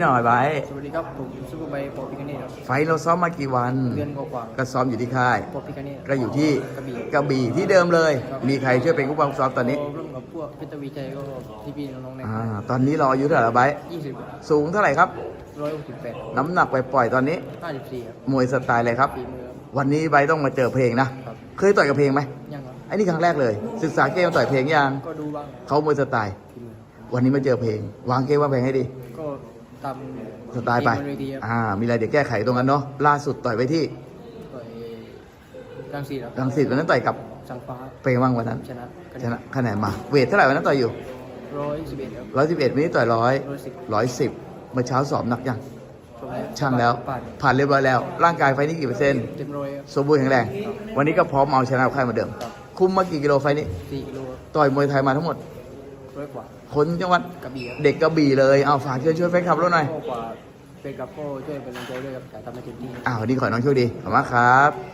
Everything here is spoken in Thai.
หน่อยไว้สวัสดีครับผมซุปเปอร์ไบค์ปอพิคเน่ครับไฟท์เราซ้อมมากี่วันเดือนกว่าก็ซ้อมอยู่ที่ค่ายๆปอพิคเน่ก็อยู่ที่กระบี่กระบี่ที่เดิมเลย มีใครช่วยเป็นผู้บังคับซ้อมตอนนี้ก็ร่วมกับพวกเพชรวีชัยก็พี่ๆน้องๆในอ่าตอนนี้เราอายุเท่าไหร่แล้วไบร์ทยี่สิบสูงเท่าไหร่ครับร้อยหกสิบแปดน้ำหนักไปปล่อยๆตอนนี้ห้าสิบสี่ครับมวยสไตล์อะไรครับ ฝีมือครับ วันนี้ไบร์ทต้องมาเจอเพลงนะ ครับ เคยต่อยกับเพลงไหมยังครับไอ้นี่ครั้งแรกเลย ศึกษาเกมต่อยเพลงยังก็ดูบ้างเขามวยสไตล์ ฝีมือครับวันนี้มาเจอเพลง วางเกมว่าเพลงให้ดี ก็ ตามสไตล์ไป เกมบนเวทีครับอ่า มีอะไรเดี๋ยวแก้ไขตรงนั้นเนาะ ล่าสุดต่อยไปที่ต่อยรังสีครับรังสิตวันนั้นต่อยกับสังฟ้าเป็นไงบ้างวันนั้น ชนะชนะคะแนนมา เวทเท่าไหร่วันนั้นต่อยอยู่ร้อยสิบเอ็ดครับร้อยสิบเอ็ดวันนี้ต่อยร้อยร้อยสิบร้อยสิบเมื่อเช้าสอบหนักยังจบแล้วช่างแล้วผ่านผ่านเรียบร้อยแล้ว ร่างกายไฟนี้กี่เปอร์เซ็นต์ เต็มร้อยครับ สมบูรณ์แข็งแรง วันนี้ก็พร้อมเอาชนะใครเหมือนเดิม ครับ คุมมากี่กิโลไฟนี้ สี่กิโลครับต่อยมวยไทยมาทั้งหมดร้อยกว่า คนจังหวัดกระบี่ครับเด็กกระบี่เลยเอาฝากเชิญช่วยแฟนคลับเราหน่อยก็กว่าเป็นกับพ่อช่วยเป็นกำลังใจด้วยครับแต่ทำให้เต็มที่อ้าววันนี้ขอให้น้องโชคดีขอบคุณมากครับ